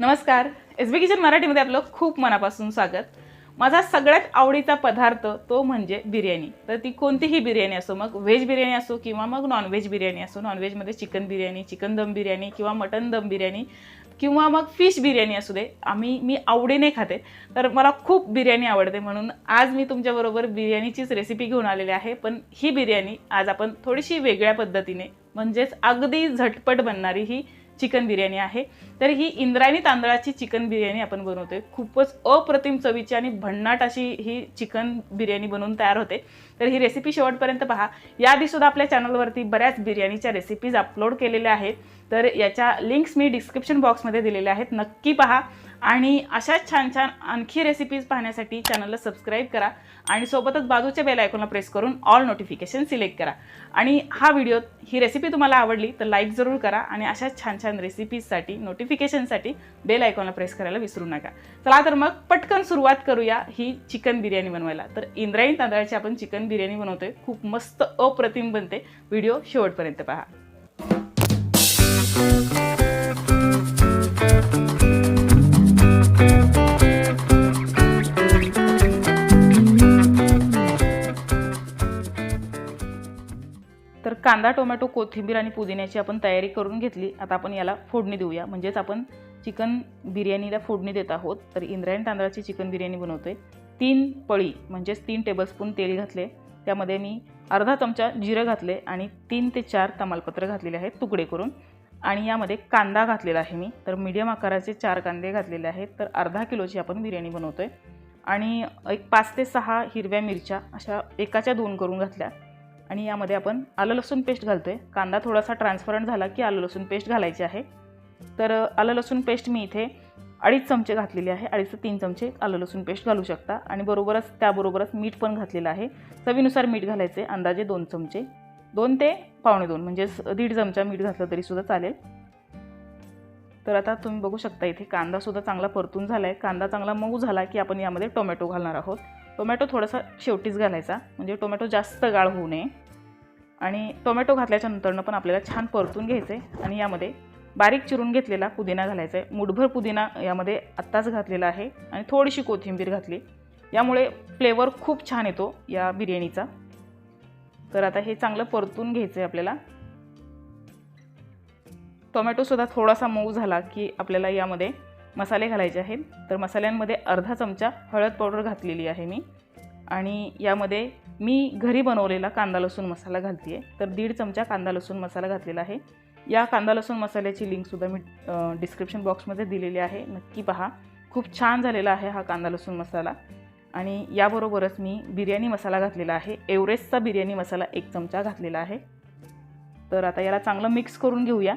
नमस्कार. एस बी किचन मराठीमध्ये आपलं खूप मनापासून स्वागत. माझा सगळ्यात आवडीचा पदार्थ तो म्हणजे बिर्याणी. तर ती कोणतीही बिर्याणी असो मग व्हेज बिर्याणी असो किंवा मग नॉनव्हेज बिर्याणी असो नॉनव्हेजमध्ये चिकन बिर्याणी चिकन दम बिर्याणी किंवा मटन दम बिर्याणी किंवा मग फिश बिर्याणी असू दे आम्ही मी आवडीने खाते. तर मला खूप बिर्याणी आवडते म्हणून आज मी तुमच्याबरोबर बिर्याणीचीच रेसिपी घेऊन आलेली आहे. पण ही बिर्याणी आज आपण थोडीशी वेगळ्या पद्धतीने म्हणजेच अगदी झटपट बनणारी ही चिकन बिर्याणी आहे. तर ही इंद्रायणी तांदळाची चिकन बिर्याणी आपण बनवतोय. खूपच अप्रतिम चवीची आणि भन्नाट अशी ही चिकन बिर्याणी बनवून तयार होते. तर ही रेसिपी शेवटपर्यंत पहा. याआधी सुद्धा आपल्या चॅनलवरती बऱ्याच बिर्याणीच्या रेसिपीज अपलोड केलेल्या आहेत. तर याच्या लिंक्स मी डिस्क्रिप्शन बॉक्समध्ये दिलेल्या आहेत. नक्की पहा. आणि अशाच छान छान आणखी रेसिपीज पाहण्यासाठी चॅनलला सबस्क्राईब करा आणि सोबतच बाजूच्या बेल आयकॉनला प्रेस करून ऑल नोटिफिकेशन सिलेक्ट करा. आणि हा व्हिडिओ ही रेसिपी तुम्हाला आवडली तर लाईक जरूर करा आणि अशाच छान छान रेसिपीजसाठी नोटिफिकेशनसाठी बेल आयकॉनला प्रेस करायला विसरू नका. चला तर मग पटकन सुरुवात करूया ही चिकन बिर्याणी बनवायला. तर इंद्रायणी तांदळाची आपण चिकन बिर्याणी बनवतोय. खूप मस्त अप्रतिम बनते. व्हिडिओ शेवटपर्यंत पहा. कांदा टोमॅटो कोथिंबीर आणि पुदिन्याची आपण तयारी करून घेतली. आता आपण याला फोडणी देऊया. म्हणजेच आपण चिकन बिर्याणीला फोडणी देत आहोत. तर इंद्रायण तांदळाची चिकन बिर्याणी बनवतोय. तीन पळी म्हणजेच तीन टेबलस्पून तेल घातले. त्यामध्ये मी अर्धा चमचा जिरं घातले आणि तीन ते चार तमालपत्र घातलेले आहेत तुकडे करून. आणि यामध्ये कांदा घातलेला आहे मी. तर मीडियम आकाराचे चार कांदे घातलेले आहेत. तर अर्धा किलोची आपण बिर्याणी बनवतो आहे आणि एक पाच ते सहा हिरव्या मिरच्या अशा एकाच्या दोन करून घातल्या. आणि यामध्ये आपण आलं लसूण पेस्ट घालतोय. कांदा थोडासा ट्रान्सपरंट झाला की आलं लसूण पेस्ट घालायची आहे. तर आलं लसूण पेस्ट मी इथे अडीच चमचे घातलेले आहे. अडीच ते तीन चमचे आलं लसूण पेस्ट घालू शकता. आणि बरोबरच त्याबरोबरच मीठ पण घातलेलं आहे. चवीनुसार मीठ घालायचे अंदाजे दोन चमचे. दोन ते पावणे दोन म्हणजेच दीड चमचा मीठ घातलं तरीसुद्धा चालेल. तर आता तुम्ही बघू शकता इथे कांदासुद्धा चांगला परतून झाला आहे कांदा चांगला मऊ झाला की आपण यामध्ये टोमॅटो घालणार आहोत. टोमॅटो थोडासा शेवटीच घालायचा म्हणजे टोमॅटो जास्त गाळ होऊ नये. आणि टोमॅटो घातल्याच्यानंतरनं पण आपल्याला छान परतून घ्यायचं आहे आणि यामध्ये बारीक चिरून घेतलेला पुदिना घालायचा आहे मुठभर पुदिना यामध्ये आत्ताच घातलेला आहे. आणि थोडीशी कोथिंबीर घातली. यामुळे फ्लेवर खूप छान येतो या बिर्याणीचा. तर आता हे चांगलं परतून घ्यायचं आहे आपल्याला. टोमॅटोसुद्धा थोडासा मऊ झाला की आपल्याला यामध्ये मसाले घालायचे आहेत. तर मसाल्यांमध्ये अर्धा चमचा हळद पावडर घातलेली आहे मी. आणि यामध्ये मी घरी बनवलेला कांदा लसूण मसाला घालते आहे तर दीड चमचा कांदा लसूण मसाला घातलेला आहे. या कांदा लसूण मसाल्याची लिंकसुद्धा मी डिस्क्रिप्शन बॉक्समध्ये दिलेली आहे. नक्की पहा. खूप छान झालेला आहे हा कांदा लसूण मसाला. आणि याबरोबरच मी बिर्याणी मसाला घातलेला आहे. एव्हरेस्टचा बिर्याणी मसाला एक चमचा घातलेला आहे. तर आता याला चांगलं मिक्स करून घेऊया.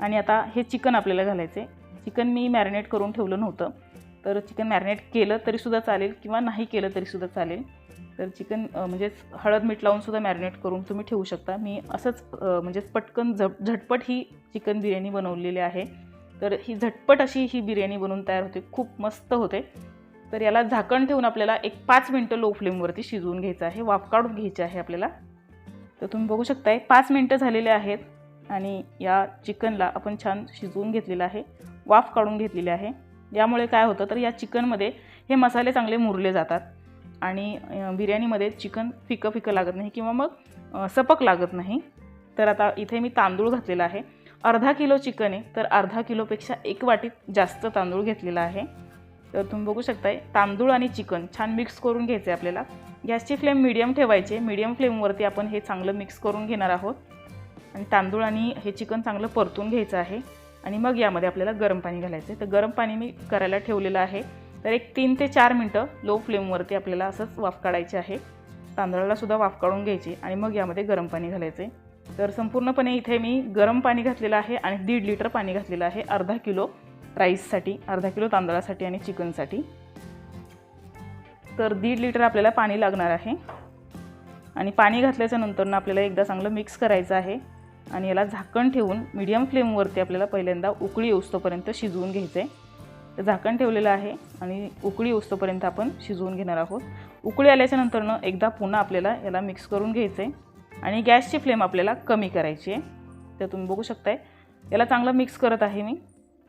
आणि आता हे चिकन आपल्याला घालायचं आहे चिकन मी मॅरिनेट करून ठेवलं नव्हतं. तर चिकन मॅरिनेट केलं तरीसुद्धा चालेल किंवा नाही केलं तरीसुद्धा चालेल. तर चिकन म्हणजेच हळद मीठ लावूनसुद्धा मॅरिनेट करून तुम्ही ठेवू शकता. मी असंच म्हणजेच पटकन झप झटपट ही चिकन बिर्याणी बनवलेली आहे. तर ही झटपट अशी ही बिर्याणी बनवून तयार होते. खूप मस्त होते. तर याला झाकण ठेवून आपल्याला एक पाच मिनटं लो फ्लेमवरती शिजवून घ्यायचं आहे. वाफ काढून घ्यायची आहे आपल्याला. तर तुम्ही बघू शकताय पाच मिनटं झालेले आहेत आणि या चिकनला आपण छान शिजवून घेतलेलं आहे. वाफ काढून घेतलेली आहे. यामुळे काय होतं तर या चिकनमध्ये हे मसाले चांगले मुरले जातात आणि बिर्याणीमध्ये चिकन फिकं फिकं लागत नाही किंवा मग सपक लागत नाही. तर आता इथे मी तांदूळ घातलेला आहे. अर्धा किलो चिकन आहे तर अर्धा किलोपेक्षा एक वाटीत जास्त तांदूळ घेतलेला आहे. तर तुम्ही बघू शकताय तांदूळ आणि चिकन छान मिक्स करून घ्यायचे आपल्याला. गॅसची फ्लेम मिडियम ठेवायचे मिडियम फ्लेमवरती आपण हे चांगलं मिक्स करून घेणार आहोत. आणि तांदूळ आणि हे चिकन चांगलं परतून घ्यायचं आहे. आणि मग यामध्ये आपल्याला गरम पाणी घालायचं आहे तर गरम पाणी मी करायला ठेवलेलं आहे. तर एक तीन ते चार मिनटं लो फ्लेमवरती आपल्याला असंच वाफ काढायची आहे. तांदळालासुद्धा वाफ काढून घ्यायची आणि मग यामध्ये गरम पाणी घालायचं तर संपूर्णपणे इथे मी गरम पाणी घातलेलं आहे आणि दीड लिटर पाणी घातलेलं आहे अर्धा किलो राईससाठी अर्धा किलो तांदळासाठी आणि चिकनसाठी. तर दीड लिटर आपल्याला पाणी लागणार आहे. आणि पाणी घातल्याच्या नंतरनं आपल्याला एकदा चांगलं मिक्स करायचं आहे. आणि याला झाकण ठेवून मीडियम फ्लेमवरती आपल्याला पहिल्यांदा उकळी येऊस्तोपर्यंत शिजवून घ्यायचं आहे तर झाकण ठेवलेलं आहे आणि उकळी येऊस्तोपर्यंत आपण शिजवून घेणार आहोत. उकळी आल्याच्या नंतरनं एकदा पुन्हा आपल्याला याला मिक्स करून घ्यायचं आहे आणि गॅसची फ्लेम आपल्याला कमी करायची आहे. तर तुम्ही बघू शकताय याला चांगलं मिक्स करत आहे मी.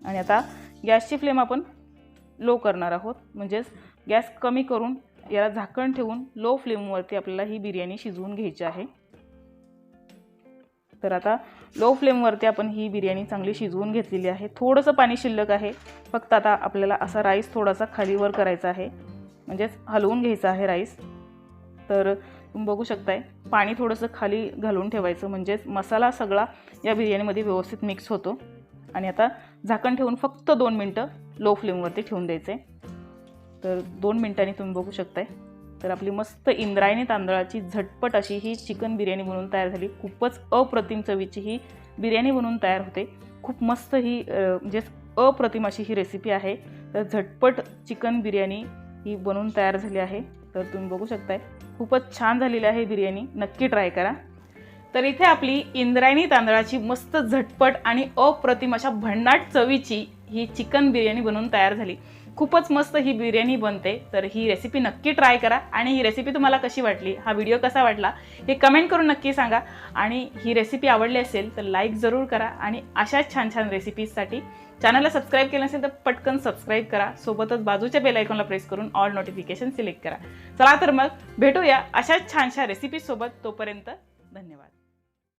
आणि आता गॅसची फ्लेम आपण लो करणार आहोत. म्हणजेच गॅस कमी करून याला झाकण ठेवून लो फ्लेमवरती आपल्याला ही बिर्याणी शिजवून घ्यायची आहे. तर आता लो फ्लेमवरती आपण ही बिर्याणी चांगली शिजवून घेतलेली आहे. थोडंसं पाणी शिल्लक आहे. फक्त आता आपल्याला असा राईस थोडासा खालीवर करायचा आहे. म्हणजेच हलवून घ्यायचा आहे राईस तर तुम्ही बघू शकताय पाणी थोडंसं खाली घालून ठेवायचं. म्हणजेच मसाला सगळा या बिर्याणीमध्ये व्यवस्थित मिक्स होतो. आणि आता झाकण ठेवून फक्त दोन मिनटं लो फ्लेमवरती ठेवून द्यायचे तर दोन मिनटांनी तुम्ही बघू शकताय. तर आपली मस्त इंद्रायणी तांदळाची झटपट अशी ही चिकन बिर्याणी बनवून तयार झाली. खूपच अप्रतिम चवीची ही बिर्याणी बनवून तयार होते. खूप मस्त ही म्हणजेच म्हणजे अप्रतिम अशी ही रेसिपी आहे. तर झटपट चिकन बिर्याणी ही बनवून तयार झाली आहे. तर तुम्ही बघू शकताय खूपच छान झालेली आहे बिर्याणी. नक्की ट्राय करा. तर इथे आपली इंद्रायणी तांदळाची मस्त झटपट आणि अप्रतिम अशा भन्नाट चवीची ही चिकन बिर्याणी बनवून तयार झाली. खूपच मस्त ही बिर्याणी बनते तर ही रेसिपी नक्की ट्राय करा. आणि ही रेसिपी तुम्हाला कशी वाटली हा व्हिडिओ कसा वाटला हे कमेंट करून नक्की सांगा. आणि ही रेसिपी आवडली असेल तर लाईक जरूर करा. आणि अशाच छान छान रेसिपीजसाठी चॅनलला सबस्क्राईब केलं नसेल तर पटकन सबस्क्राईब करा. सोबतच बाजूच्या बेल आयकॉनला प्रेस करून ऑल नोटिफिकेशन सिलेक्ट करा. चला तर मग भेटूया अशाच छानशा रेसिपीजसोबत तोपर्यंत धन्यवाद.